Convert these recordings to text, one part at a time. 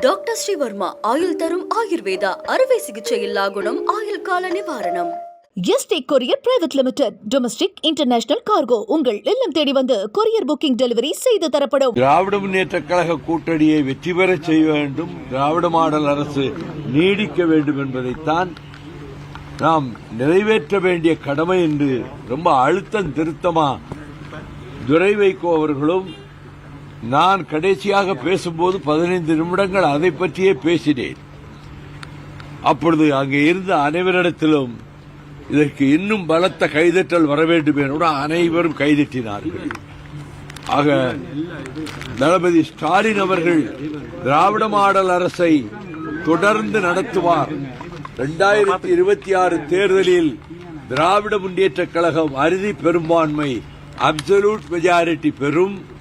Doctor Sreevarma ஆயுள் தரும் ஆயுர்வேதா அறுவை சிகிச்சையில்லா குணம் ஆயுள் கால நிவாரணம். ST courier private limited domestic international cargo. உங்கள் இல்லம் தேடி வந்து கொரியர் புக்கிங் டெலிவரி செய்து தரப்படும். திராவிட முன்னேற்ற கழக கூட்டணியை வெற்றி பெறச் செய்ய வேண்டும். திராவிட மாடல் அரசு நீடிக்க வேண்டும் என்பதைத்தான் நாம் நிறைவேற்ற வேண்டிய கடமை என்று ரொம்ப அழுத்தம் திருத்தமா துரை வைகோ அவர்களும் நான் கடைசியாக பேசும்போது பதினைந்து நிமிடங்கள் அதை பற்றியே பேசினேன். அப்பொழுது அங்கே இருந்த அனைவரிடத்திலும் இதற்கு இன்னும் பலத்த கைதட்டல் வர வேண்டும் என அனைவரும் கைதட்டினார்கள். ஆக தளபதி ஸ்டாலின் அவர்கள் திராவிட மாடல் அரசை தொடர்ந்து நடத்துவார். இரண்டாயிரத்தி இருபத்தி ஆறு தேர்தலில் திராவிட முன்னேற்ற கழகம் அறுதி பெரும்பான்மை அப்சல்யூட் மெஜாரிட்டி பெறும்.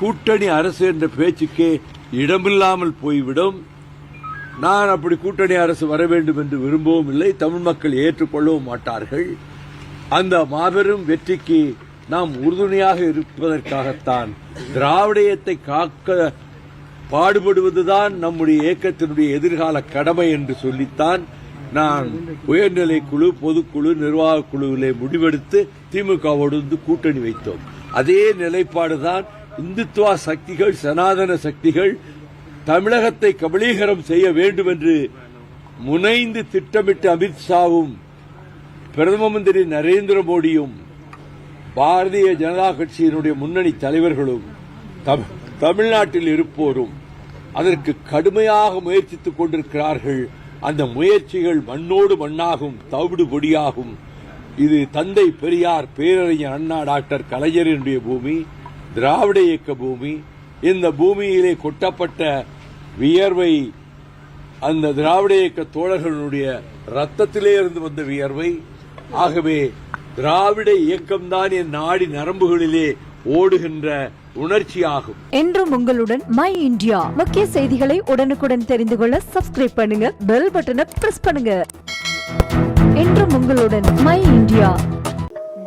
கூட்டணி அரசு என்ற பேச்சுக்கே இடமில்லாமல் போய்விடும். நான் அப்படி கூட்டணி அரசு வர வேண்டும் என்று விரும்பவும் இல்லை. தமிழ் மக்கள் ஏற்றுக்கொள்ளவும் மாட்டார்கள். அந்த மாபெரும் வெற்றிக்கு நாம் உறுதுணையாக இருப்பதற்காகத்தான் திராவிடயத்தை காக்க பாடுபடுவதுதான் நம்முடைய இயக்கத்தினுடைய எதிர்கால கடமை என்று சொல்லித்தான் நான் உயர்நிலை குழு பொதுக்குழு நிர்வாக குழுவிலே முடிவெடுத்து திமுகவோடு கூட்டணி வைத்தோம். அதே நிலைப்பாடுதான் இந்துத்துவா சக்திகள் சனாதன சக்திகள் தமிழகத்தை கபலீகரம் செய்ய வேண்டும் என்று முனைந்து திட்டமிட்டு அமித்ஷாவும் பிரதம மந்திரி நரேந்திர மோடியும் பாரதிய ஜனதா கட்சியினுடைய முன்னணி தலைவர்களும் தமிழ்நாட்டில் இருப்போரும் அதற்கு கடுமையாக முயற்சித்துக் கொண்டிருக்கிறார்கள். அந்த முயற்சிகள் மண்ணோடு மண்ணாகும் தவிடு பொடியாகும். இது தந்தை பெரியார் பேரறிஞர் அண்ணா டாக்டர் கலைஞரினுடைய பூமி. திராவிட இயக்க பூமி இந்த பூமியிலே கொட்டப்பட்ட வியர்வை அந்த திராவிட இயக்க தோழர்களுடைய ரத்தத்திலே இருந்து வந்த வியர்வை ஆகவே திராவிட இயக்கம்தான் என் நாடி நரம்புகளிலே ஓடுகின்ற உணர்ச்சியாகும். என்றும் உங்களுடன் மை இந்தியா. முக்கிய செய்திகளை உடனுக்குடன் தெரிந்து கொள்ள சப்ஸ்கிரைப் பண்ணுங்க பெல் பட்டனை பிரஸ் பண்ணுங்க. என்றும் உங்களுடன்